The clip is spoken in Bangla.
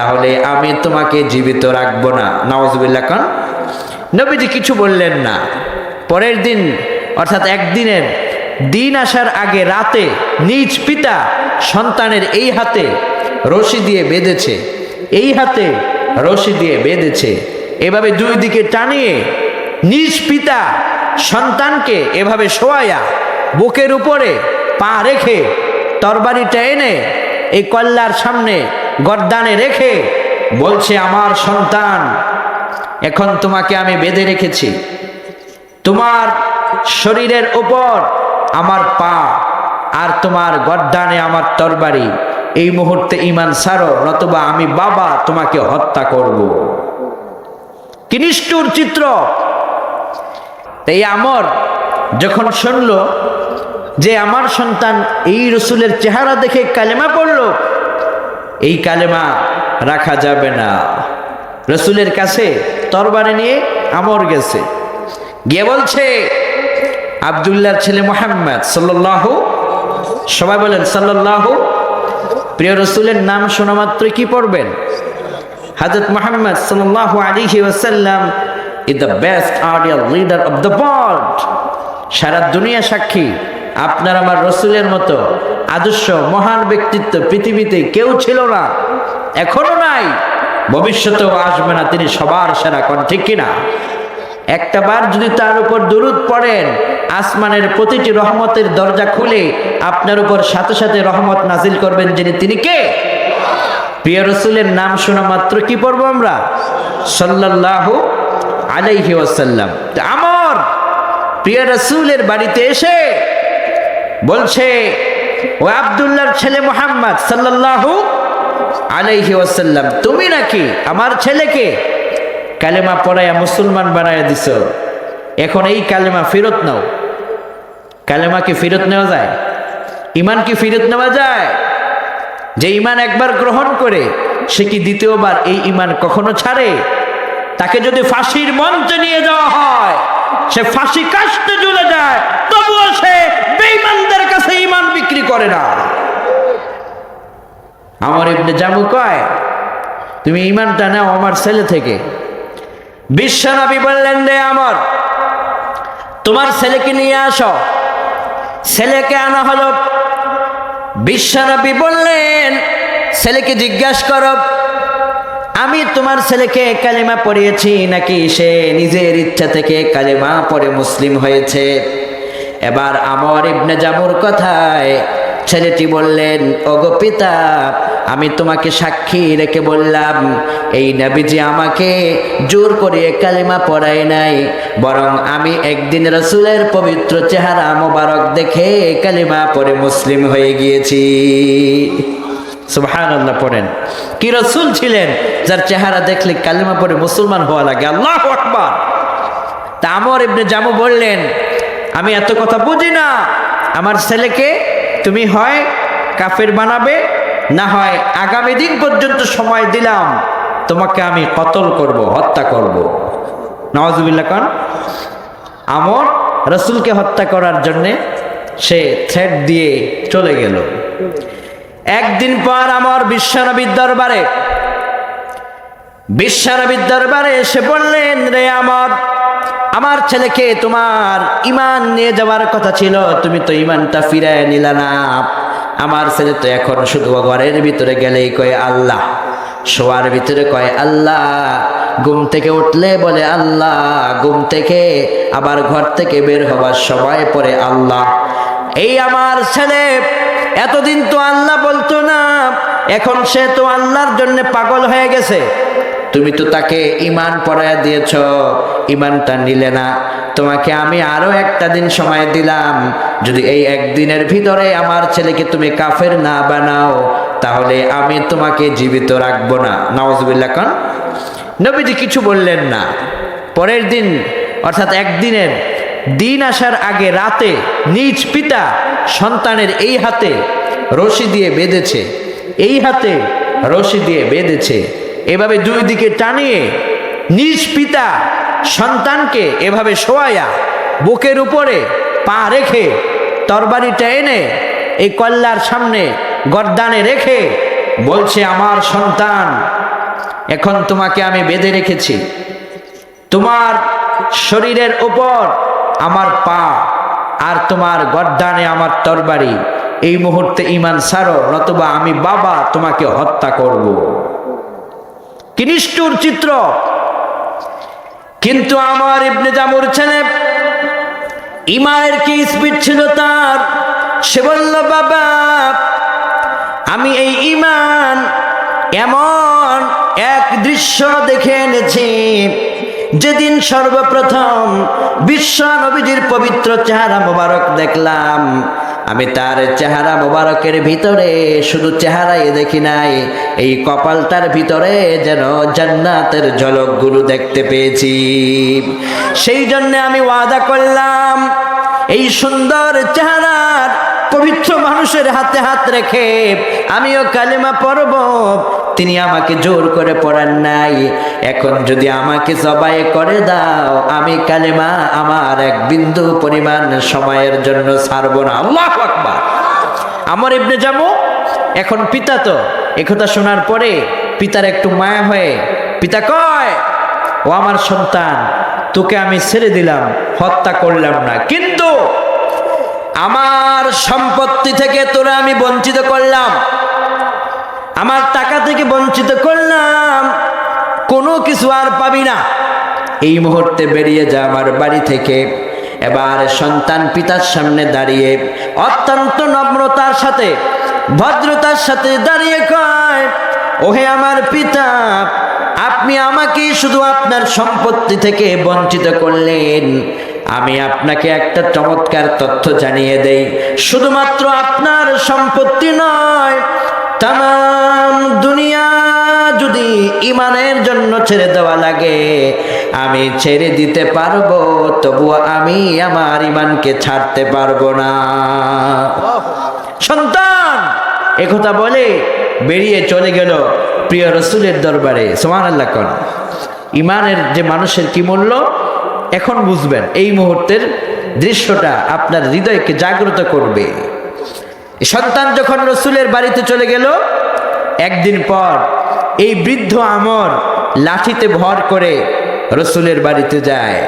তাহলে আমি তোমাকে জীবিত রাখব না। নওয়াজবিল্লা খান নবীজি কিছু বললেন না। পরের দিন, অর্থাৎ একদিনের দিন আসার আগে রাতে নিজ পিতা সন্তানের এই হাতে রশি দিয়ে বেঁধেছে। এই হাতে রশি দিয়ে বেঁধেছে। এভাবে দুই দিকে টানিয়ে নিজ পিতা সন্তানকে এভাবে শোয়ায়া বুকের উপরে পা রেখে তরবারিটা এনে এই কল্লার সামনে গর্দানে রেখে বলছে, আমার সন্তান, এখন তোমাকে আমি বেঁধে রেখেছি। তোমার শরীরের উপর আমার পা আর তোমার গর্দানে আমার তরবারি। এই মুহূর্তে ইমান সারো নতুবা আমি বাবা তোমাকে হত্যা করব। কি নিষ্ঠুর চিত্র। এই আমর যখন শুনল যে আমার সন্তান এই রসুলের চেহারা দেখে কালেমা পড়ল এই কালেমা রাখা যাবে না। রসুলের কাছে তরবারে নিয়ে আমর গেছে। গিয়ে বলছে, আবদুল্লাহর ছেলে মোহাম্মদ সাল্লাল্লাহু, সবাই বলেন সাল্লাল্লাহু। প্রিয় রসুলের নাম শোনা মাত্র কি পড়বেন? হাজরত মোহাম্মদ সাল্লাল্লাহু আলাইহি ওয়াসাল্লাম is the best ideal leader of the world সারা দুনিয়া সাক্ষী। আপনার আমার রসুলের মতো আদর্শ, মহান ব্যক্তিত্ব পৃথিবীতে কেউ ছিল না, এখনও নাই, ভবিষ্যতেও আসবে না, তিনি সবার সেরা কোন, ঠিক কিনা? একটা বার যদি তার উপর দুরুদ পড়েন, আসমানের প্রতিটি রহমতের দরজা খুলে আপনার উপর সাথে সাথে রহমত নাজিল করবেন যিনি, তিনি কে? প্রিয় রসুলের নাম শোনা মাত্র কি পড়ব আমরা? সাল্লাল্লাহু আলাইহি ওয়াসাল্লাম। আমার প্রিয় রসুলের বাড়িতে এসে বলছে ও আবদুল্লাহর ছেলে মোহাম্মদ সাল্লাল্লাহু আলাইহি ওয়াসাল্লাম, তুমি নাকি আমার ছেলেকে কালেমা পড়াইয়া মুসলমান বানাইয়া দিছ? এখন এই কালেমা ফেরত নাও। কালেমা কি ফেরত নেওয়া যায়? ইমান কি ফেরত নেওয়া যায়? যে ইমান একবার গ্রহণ করে, সে কি দ্বিতীয়বার এই ইমান কখনো ছাড়ে? তাকে যদি ফাঁসির মঞ্চে নিয়ে যাওয়া হয় সে ফাঁসি কাশতে চলে যায়, তবুও সে বেঈমানদের কাছে ইমান বিক্রি করে না। আমার ইবনে জামু কয়, তুমি ইমানটা নাও আমার ছেলে থেকে। বিশ্বনবী বললেন রে আমার, তোমার ছেলেকে নিয়ে আসো। ছেলেকে আনা হলো। বিশ্বনবী বললেন, ছেলেকে জিজ্ঞাসা করো আমি তোমার ছেলেকে কালেমা পড়িয়েছি নাকি সে নিজের ইচ্ছা থেকে কালেমা পড়ে মুসলিম হয়েছে? এবার আমর ইবনে জামুর কথায় ছেলেটি বললেন, ওগো পিতা, আমি তোমাকে সাক্ষী রেখে বললাম, এই নবীজি আমাকে জোর করে কালিমা পড়ায় নাই, বরং আমি একদিন রসুলের পবিত্র চেহারা মোবারক দেখে কালিমা পরে মুসলিম হয়ে গিয়েছি। সুবহান আল্লাহ পড়েন। কি রসুল ছিলেন যার চেহারা দেখলে কালিমা পড়ে মুসলমান হওয়া লাগে? আল্লাহ আকবার। তা আমর ইবনে জামু বললেন, আমি এত কথা বুঝি না। আমার ছেলেকে তুমি হয় কাফের বানাবে, না হয় আগামী দিন পর্যন্ত সময় দিলাম। তোমাকে আমি কতল করব, হত্যা করব। নওয়াজুবিল্লা খান আমর রসুলকে হত্যা করার জন্যে সে থ্রেড দিয়ে চলে গেল। একদিন পর আমার বিশ্বনবীর দরবারে বিশ্বনবীর দরবারে এসে বললেন, রে আমার আমার ছেলেকে তোমার ইমান নিয়ে যাওয়ার কথা ছিল, তুমি তো ইমানটা ফিরায় নিলা না। আমার ছেলে তো এখন শুধু ঘরের ভিতরে গেলেই কয় আল্লাহ, শোয়ার ভিতরে কয় আল্লাহ, ঘুম থেকে উঠলে বলে আল্লাহ, ঘুম থেকে আবার ঘর থেকে বের হবার সময় পরে আল্লাহ। এই আমার ছেলে এতদিন তো আল্লাহ বলতো না, এখন সে তো আল্লাহর জন্য পাগল হয়ে গেছে। তুমি তো তাকে ইমান পড়ায় দিয়েছ ইমানটা নিলে না। তোমাকে আমি আরও একটা দিন সময় দিলাম। যদি এই একদিনের ভিতরে আমার ছেলেকে তুমি কাফের না বানাও, তাহলে আমি তোমাকে জীবিত রাখব না। নওয়াজবিল্লা খান নবীজি কিছু বললেন না। পরের দিন, অর্থাৎ একদিনের দিন আসার আগে রাতে নিজ পিতা সন্তানের এই হাতে রশি দিয়ে বেঁধেছে। এই হাতে রশি দিয়ে বেঁধেছে। এভাবে দুই দিকে টানিয়ে নিজ পিতা সন্তানকে এভাবে শোয়ায়া বুকের উপরে পা রেখে তরবারিটা এনে এই কল্লার সামনে গর্দানে রেখে বলছে, আমার সন্তান, এখন তোমাকে আমি বেঁধে রেখেছি। তোমার শরীরের উপর আমার পা আর তোমার গর্দানে আমার তরবারি। এই মুহূর্তে ইমান সারো নতুবা আমি বাবা তোমাকে হত্যা করব। কি নিষ্ঠুর চিত্র। কিন্তু আমার ইবনে জামুর ছেলে ইমানের কি স্পিড ছিল তার? সে বলল, বাবা, আমি এই ইমান এমন এক দৃশ্য দেখে এনেছি যেদিন সর্বপ্রথম বিশ্ব নবীজির পবিত্র চেহারা মোবারক দেখলাম, আমি তার চেহারা মোবারকের ভিতরে শুধু চেহারাই দেখি নাই, এই কপালটার ভিতরে যেন জান্নাতের ঝলকগুলো দেখতে পেয়েছি। সেই জন্য আমি ওয়াদা করলাম, এই সুন্দর চেহারার পবিত্র মানুষের হাতে হাত রেখে আমিও কালিমা পড়ব তিনি আমাকে জোর করে পড়ান নাই। এখন যদি আমাকে সবাই করে দাও, আমি কালেমা আমার এক বিন্দু পরিমাণ সময়ের জন্য ছাড়ব না। আল্লাহ আকবার। আমার ইবনে যাব এখন পিতা তো একথা শোনার পরে পিতার একটু মায়া হয়ে, পিতা কয়, ও আমার সন্তান, তোকে আমি ছেড়ে দিলাম, হত্যা করলাম না। কিন্তু আমার সম্পত্তি থেকে তোরা আমি বঞ্চিত করলাম। আমার টাকা থেকে বঞ্চিত করলাম, কোনো কিছু আর পাবি না। এই মুহূর্তে বেরিয়ে যা আমার বাড়ি থেকে। এবার সন্তান পিতার সামনে দাঁড়িয়ে অত্যন্ত নম্রতার সাথে, ভদ্রতার সাথে দাঁড়িয়ে কয়, ওহে আমার পিতা, আপনি আমাকে শুধু আপনার সম্পত্তি থেকে বঞ্চিত করলেন। আমি আপনাকে একটা চমৎকার তথ্য জানিয়ে দেই। শুধুমাত্র আপনার সম্পত্তি নয় তাম দুনিয়া যদি ইমানের জন্য ছেড়ে দেওয়া লাগে, আমি ছেড়ে দিতে পারব, তবুও আমি আমার ইমানকে ছাড়তে পারব না। সন্তান একথা বলে বেরিয়ে চলে গেল প্রিয় রসুলের দরবারে। সোমান আল্লাহ কন। ইমানের যে মানুষের কি মূল্য? এখন বুঝবেন, এই মুহূর্তের দৃশ্যটা আপনার হৃদয়কে জাগ্রত করবে। সন্তান যখন রসুলের বাড়িতে চলে গেল, একদিন পর এই বৃদ্ধ আমর লাঠিতে ভর করে রসুলের বাড়িতে যায়।